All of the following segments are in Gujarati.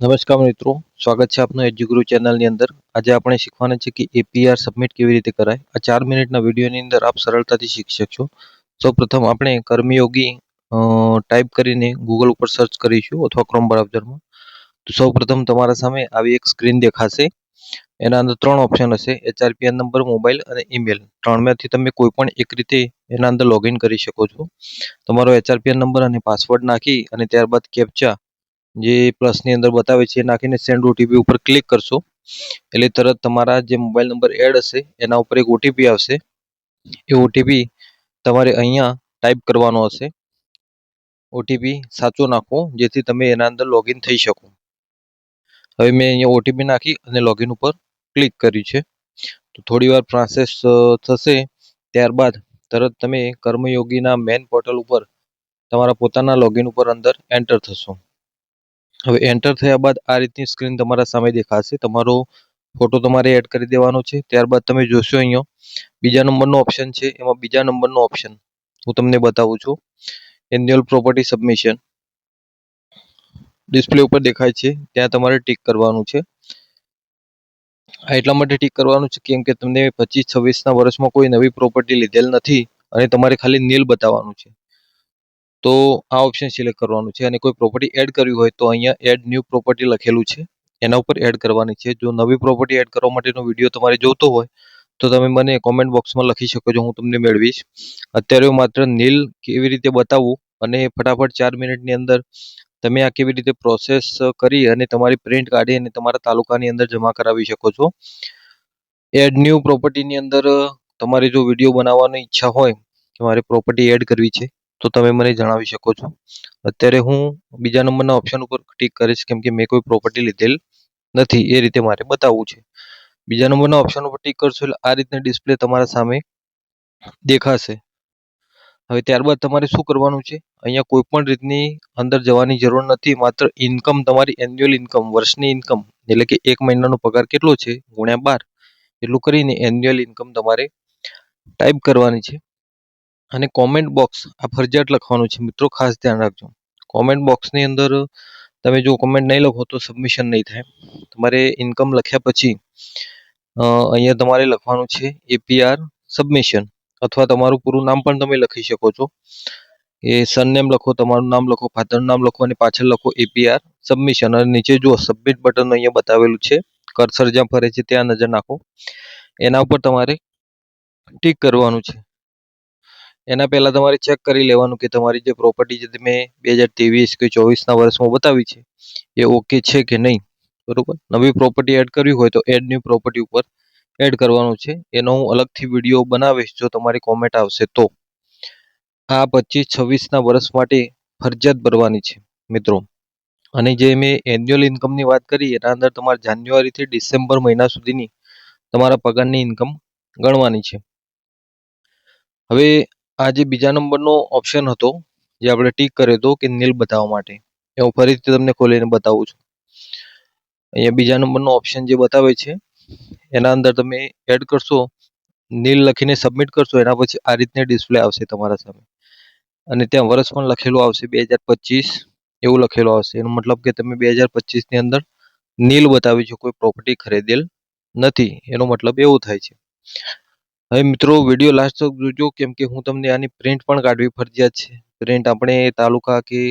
નમસ્કાર મિત્રો, સ્વાગત છે આપનું એજ્યુગુરુ ચેનલની અંદર. આજે આપણે શીખવાના છે કે એપીઆર સબમિટ કેવી રીતે કરાય. આ ચાર મિનિટના વિડીયોની અંદર આપ સરળતાથી શીખી શકશો. સૌપ્રથમ આપણે કર્મયોગી ટાઈપ કરીને ગૂગલ ઉપર સર્ચ કરીશું અથવા ક્રોમ બ્રાઉઝરમાં. તો સૌપ્રથમ તમારા સામે આવી એક સ્ક્રીન દેખાશે. એના અંદર ત્રણ ઓપ્શન હશે. એચઆરપીએન નંબર, મોબાઈલ અને ઈમેલ. ત્રણમાંથી તમે કોઈ પણ એક રીતે એના અંદર લોગિન કરી શકો છો. તમારો એચઆરપીએન નંબર અને પાસવર્ડ નાખી અને ત્યારબાદ કેપ્ચા જે પ્લસની અંદર બતાવે છે એ નાખીને સેન્ડ ઓટીપી ઉપર ક્લિક કરશો. એટલે તરત તમારા જે મોબાઈલ નંબર એડ હશે, એના ઉપર એક ઓટીપી આવશે. એ ઓટીપી તમારે અહીંયા ટાઈપ કરવાનો હશે. ઓટીપી સાચો નાખો, જેથી તમે એના અંદર લોગિન થઈ શકો. હવે મેં અહીંયા ઓટીપી નાખી અને લોગિન ઉપર ક્લિક કર્યું છે. તો થોડી વાર પ્રોસેસ થશે, ત્યારબાદ તરત તમે કર્મયોગીના મેન પોર્ટલ ઉપર તમારા પોતાના લોગિન ઉપર અંદર એન્ટર થશો. હવે એન્ટર થયા બાદ આ રીતની સ્ક્રીન તમારા સામે દેખાશે. તમારો ફોટો તમારે એડ કરી દેવાનો છે. ત્યારબાદ તમે જોશો અહીંયા બીજા નંબરનો ઓપ્શન છે. એમાં બીજા નંબરનો ઓપ્શન હું તમને બતાવું છું. એન્યુઅલ પ્રોપર્ટી સબમિશન ડિસ્પ્લે ઉપર દેખાય છે. ત્યાં તમારે ટીક કરવાનું છે. આ એટલા માટે ટીક કરવાનું છે કેમ કે તમને પચીસ છવ્વીસના વર્ષમાં કોઈ નવી પ્રોપર્ટી લીધેલ નથી અને તમારે ખાલી નીલ બતાવવાનું છે. તો આ ઓપ્શન સિલેક્ટ કરવાનું છે અને કોઈ પ્રોપર્ટી એડ કરવી હોય તો અહીંયા એડ ન્યૂ પ્રોપર્ટી લખેલું છે. એના ઉપર એડ કરવાની છે. જો નવી પ્રોપર્ટી એડ કરવા માટેનો વીડિયો તમારે જોતો હોય તો તમે મને કોમેન્ટ બોક્સમાં લખી શકો છો, હું તમને મેળવીશ. અત્યારે માત્ર નીલ કેવી રીતે બતાવવું અને ફટાફટ ચાર મિનિટની અંદર તમે આ કેવી રીતે પ્રોસેસ કરી અને તમારી પ્રિન્ટ કાઢી અને તમારા તાલુકાની અંદર જમા કરાવી શકો છો. એડ ન્યૂ પ્રોપર્ટીની અંદર તમારે જો વીડિયો બનાવવાની ઈચ્છા હોય કે મારે પ્રોપર્ટી એડ કરવી છે. તો તમે મને જણાવી શકો છો. અત્યારે હું બીજા નંબરના ઓપ્શન ઉપર ટીક કરીશ કેમ કે મેં કોઈ પ્રોપર્ટી લીધેલ નથી, એ રીતે મારે બતાવવું છે. બીજા નંબરના ઓપ્શન ઉપર ટીક કરશો એટલે આ રીતની ડિસ્પ્લે તમારા સામે દેખાશે. હવે ત્યારબાદ તમારે શું કરવાનું છે? અહીંયા કોઈ પણ રીતની અંદર જવાની જરૂર નથી, માત્ર ઇન્કમ તમારી એન્યુઅલ ઇન્કમ વર્ષની ઇન્કમ એટલે કે એક મહિનાનો પગાર કેટલો છે? ગુણ્યા બાર. એટલું કરીને એન્યુઅલ ઇન્કમ તમારે ટાઈપ કરવાની છે. અને કોમેન્ટ બોક્સ આ ફરજિયાત લખવાનું છે. મિત્રો, ખાસ ધ્યાન રાખજો. કોમેન્ટ બોક્સની અંદર તમે જો કોમેન્ટ નહીં લખો તો સબમિશન નહીં થાય. તમારે ઇન્કમ લખ્યા પછી અહીંયા તમારે લખવાનું છે એપીઆર સબમિશન અથવા તમારું પૂરું નામ પણ તમે લખી શકો છો. એ સરનેમ લખો, તમારું નામ લખો ફાધરનું નામ લખો અને પાછળ લખો એપીઆર સબમિશન અને નીચે જુઓ સબમિટ બટન અહીંયા બતાવેલું છે. કર્સર જ્યાં ફરે છે ત્યાં નજર નાખો. એના ઉપર તમારે ટીક કરવાનું છે. એના પહેલાં તમારે ચેક કરી લેવાનું કે તમારી જે પ્રોપર્ટી જે તમે બે હજાર ત્રેવીસ કે ચોવીસના વર્ષમાં બતાવી છે, એ ઓકે છે કે નહીં? બરોબર? નવી પ્રોપર્ટી એડ કરવી હોય તો એડ ન્યૂ પ્રોપર્ટી ઉપર એડ કરવાનું છે. એનો હું અલગથી વીડિયો બનાવીશ જો તમારી કોમેન્ટ આવશે તો. આ પચીસ છવ્વીસના વર્ષ માટે ફરજિયાત ભરવાની છે, મિત્રો. અને જે મેં એન્યુઅલ ઇન્કમની વાત કરી, એના અંદર તમારે જાન્યુઆરીથી ડિસેમ્બર મહિના સુધીની તમારા પગારની ઇન્કમ ગણવાની છે. હવે આ જે બીજા નંબરનો ઓપ્શન હતો, જે આપણે ટીક કર્યો હતો કે નીલ બતાવવા માટે. એ હું ફરીથી તમને ખોલીને બતાવું છું. અહીંયા બીજા નંબરનો ઓપ્શન જે બતાવે છે, એના અંદર તમે એડ કરશો, નીલ લખીને સબમિટ કરશો, એના પછી આ રીતની ડિસ્પ્લે આવશે તમારા સામે. અને ત્યાં વર્ષ પણ લખેલું આવશે બે હજાર પચીસ, એવું લખેલું આવશે. એનો મતલબ કે તમે બે હજાર પચીસની અંદર નીલ બતાવી છે કોઈ પ્રોપર્ટી ખરીદેલ નથી. એનો મતલબ એવું થાય છે. હવે મિત્રો વીડિયો લાસ્ટ તક જોજો, કેમ કે હું તમને આની પ્રિન્ટ પણ કાઢવી ફરજિયાત છે. પ્રિન્ટ આપણે તાલુકા કે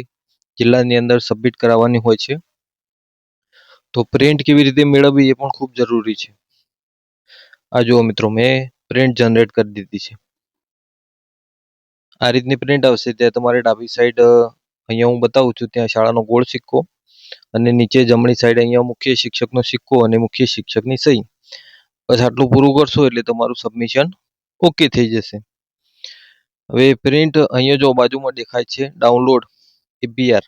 જિલ્લાની અંદર સબમિટ કરાવવાની હોય છે. તો પ્રિન્ટ કેવી રીતે મેળવવી એ પણ ખૂબ જરૂરી છે. આ જુઓ મિત્રો, મેં પ્રિન્ટ જનરેટ કરી દીધી છે. આ રીતની પ્રિન્ટ આવશે, ત્યાં તમારે ડાબી સાઈડ અહીંયા હું બતાવું છું, ત્યાં શાળાનો ગોળ સિક્કો અને નીચે જમણી સાઈડ અહીંયા મુખ્ય શિક્ષકનો સિક્કો અને મુખ્ય શિક્ષકની સહી. બસ આટલું પૂરું કરશો એટલે તમારું સબમિશન ઓકે થઈ જશે. હવે પ્રિન્ટ અહીંયા જો બાજુમાં દેખાય છે ડાઉનલોડ એપીઆર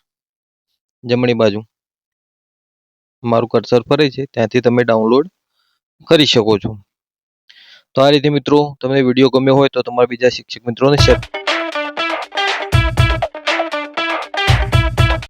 જમણી બાજુ. મારું કર્સર ફરે છે, ત્યાંથી તમે ડાઉનલોડ કરી શકો છો. તો આ રીતે મિત્રો, તમને વીડિયો ગમ્યો હોય તો તમારા બીજા શિક્ષક મિત્રોને શેર